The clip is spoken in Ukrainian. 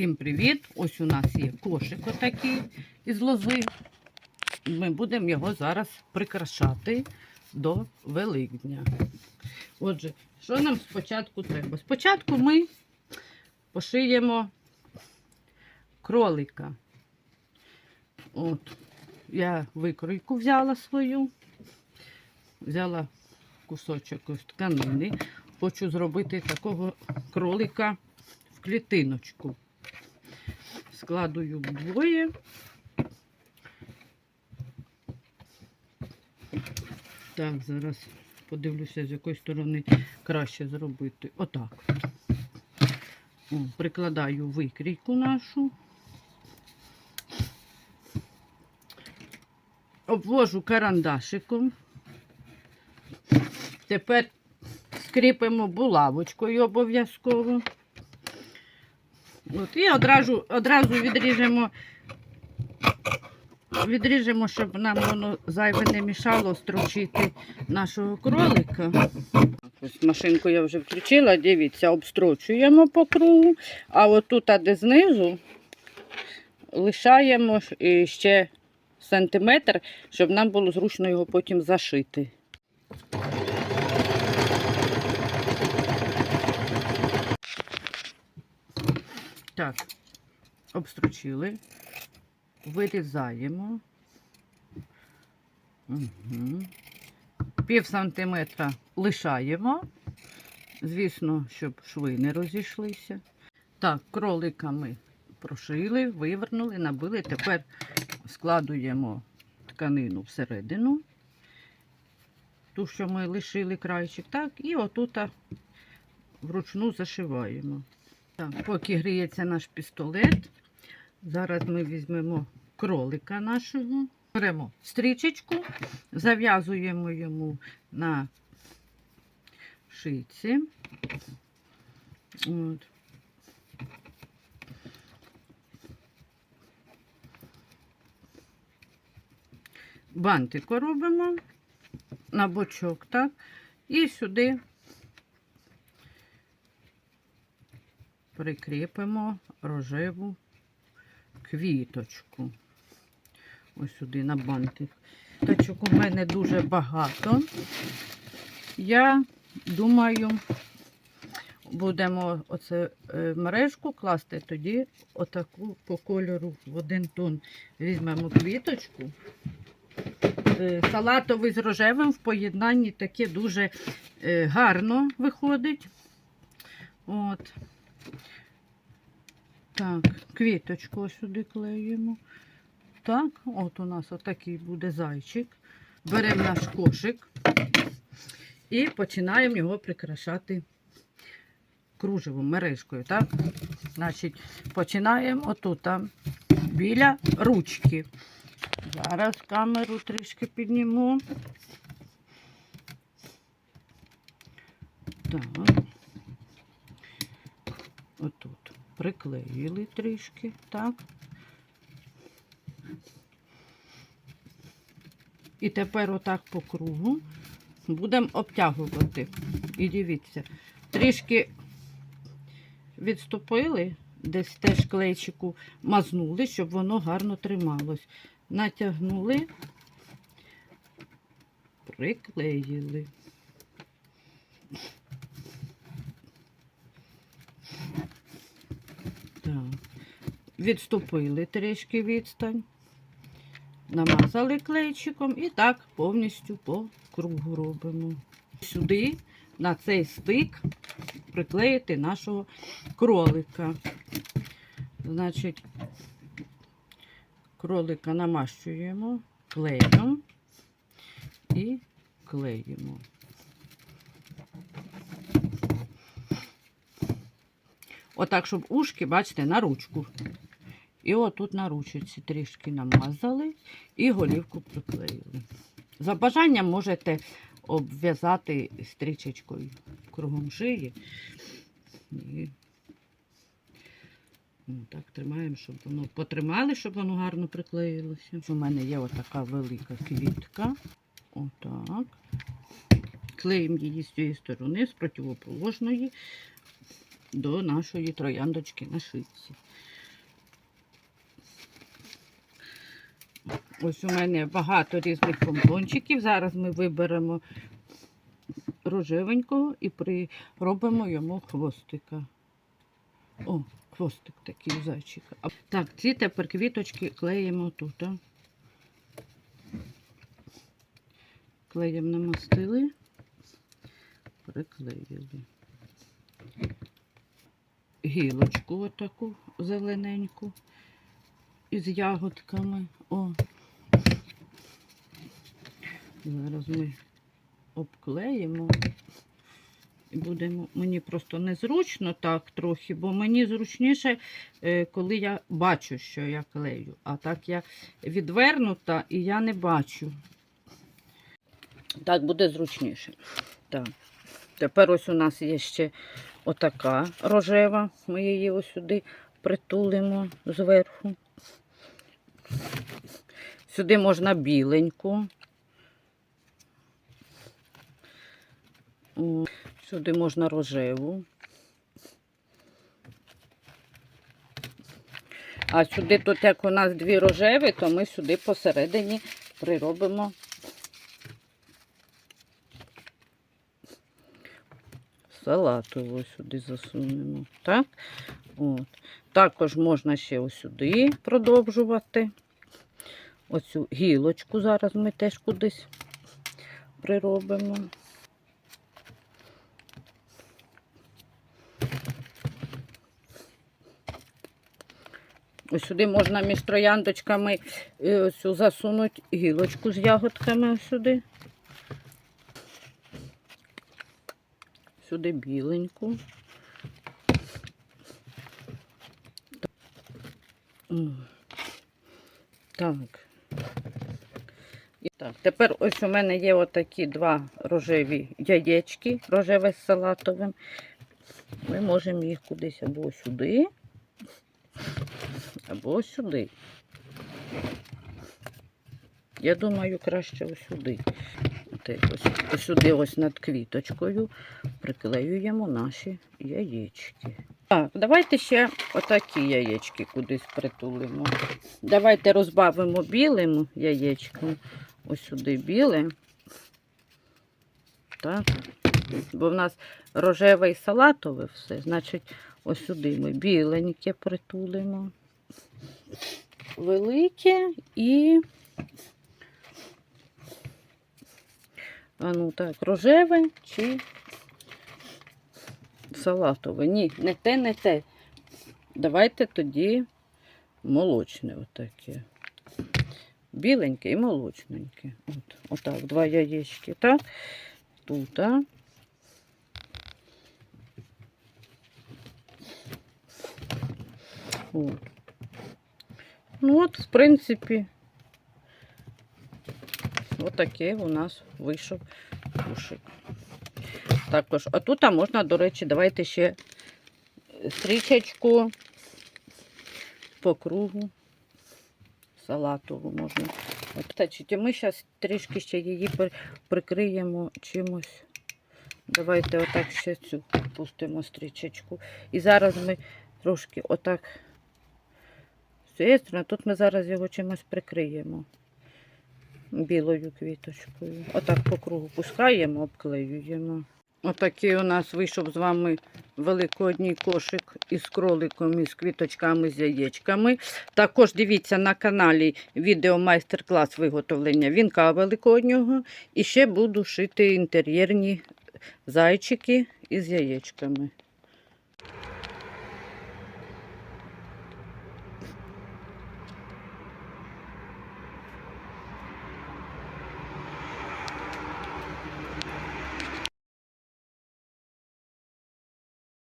Всім привіт! Ось у нас є кошик отакий із лози. Ми будемо його зараз прикрашати до Великдня. Отже, що нам спочатку треба? Спочатку ми пошиємо кролика. От, я викройку взяла свою, взяла кусочок тканини. Хочу зробити такого кролика в клітиночку. Складую вдвоє. Так, зараз подивлюся, з якої сторони краще зробити. Отак. О, прикладаю викрійку нашу. Обвожу карандашиком. Тепер скріпимо булавочкою обов'язково. От, і одразу, одразу відріжемо, відріжемо, щоб нам воно зайве не мішало строчити нашого кролика. Ось машинку я вже включила, дивіться, обстрочуємо по кругу, а отут, а де знизу, лишаємо ще сантиметр, щоб нам було зручно його потім зашити. Так, обстрочили, вирізаємо. Угу. Пів сантиметра лишаємо. Звісно, щоб шви не розійшлися. Так, кролика ми прошили, вивернули, набили. Тепер складуємо тканину всередину. Ту, що ми лишили крайчик, так, і отут вручну зашиваємо. Так, поки гріється наш пістолет, зараз ми візьмемо кролика нашого, беремо стрічечку, зав'язуємо йому на шийці. От. Бантику робимо на бочок, так, і сюди прикріпимо рожеву квіточку. Ось сюди на бантик. Точок у мене дуже багато. Я думаю, будемо оце е, мережку класти, тоді отаку по кольору в один тон візьмемо квіточку. Е, Салатовий з рожевим в поєднанні таке дуже е, гарно виходить. От. Так, квіточку сюди клеїмо. Так, от у нас отакий буде зайчик. Беремо наш кошик і починаємо його прикрашати кружевом, мережкою. Так? Значить, починаємо отут, біля ручки. Зараз камеру трішки підніму. Так. Отут приклеїли трішки, так. І тепер отак по кругу будемо обтягувати. І дивіться, трішки відступили, десь теж клейчику мазнули, щоб воно гарно трималось. Натягнули, приклеїли. Так. Відступили трішки відстань, намазали клейчиком і так повністю по кругу робимо. Сюди, на цей стик, приклеїти нашого кролика. Значить, кролика намащуємо клеєм і клеїмо. Отак, щоб ушки, бачите, на ручку. І отут на ручці трішки намазали і голівку приклеїли. За бажанням можете обв'язати стрічечкою кругом шиї. І ну, так тримаємо, щоб воно потримали, щоб воно гарно приклеїлося. У мене є отака велика квітка. Отак. Клеїмо її з цієї сторони, з противоположної. До нашої трояндочки на шитці. Ось у мене багато різних помпончиків. Зараз ми виберемо рожевенького і приробимо йому хвостика. О, хвостик такий у зайчика. Так, ці тепер квіточки клеїмо тут. Клеєм намастили, приклеїли. Гілочку отаку зелененьку із ягодками. О. Зараз ми обклеїмо. І будемо. Мені просто незручно так трохи, бо мені зручніше, е, коли я бачу, що я клею. А так я відвернута і я не бачу. Так буде зручніше. Так. Тепер ось у нас є ще отака рожева. Ми її ось сюди притулимо зверху. Сюди можна біленьку. Сюди можна рожеву. А сюди, тут як у нас дві рожеві, то ми сюди посередині приробимо салатову сюди засунемо. Так? От. Також можна ще сюди продовжувати. Оцю гілочку зараз ми теж кудись приробимо. Ось сюди можна між трояндочками е, засунути гілочку з ягодками ось сюди. Сюди біленьку. Так. Так, тепер ось у мене є отакі два рожеві яєчки, рожеве з салатовим. Ми можемо їх кудись або сюди, або сюди. Я думаю, краще ось сюди. Ось, ось сюди ось над квіточкою приклеюємо наші яєчки. Так, давайте ще отакі яєчки кудись притулимо. Давайте розбавимо білим яєчком. Ось сюди біле. Так. Бо в нас рожеве і салатове все. Значить, ось сюди ми біленьке притулимо. Велике і. А ну так, рожеве чи салатове. Ні, не те, не те. Давайте тоді молочне отаке. Біленьке і молочненьке. От, отак, два яєчки, так? Тут, а? От. Ну от, в принципі, отакий у нас вийшов кушик. Також, а тут можна, до речі, давайте ще стрічечку по кругу салатову можна. От, значить, ми зараз трішки ще її прикриємо чимось. Давайте отак ще цю пустимо стрічечку. І зараз ми трошки отак тут ми зараз його чимось прикриємо білою квіточкою. Отак по кругу пускаємо, обклеюємо. Отакий у нас вийшов з вами великодній кошик із кроликом, із квіточками, з яєчками. Також дивіться на каналі відео майстер-клас виготовлення вінка великоднього. І ще буду шити інтер'єрні зайчики із яєчками.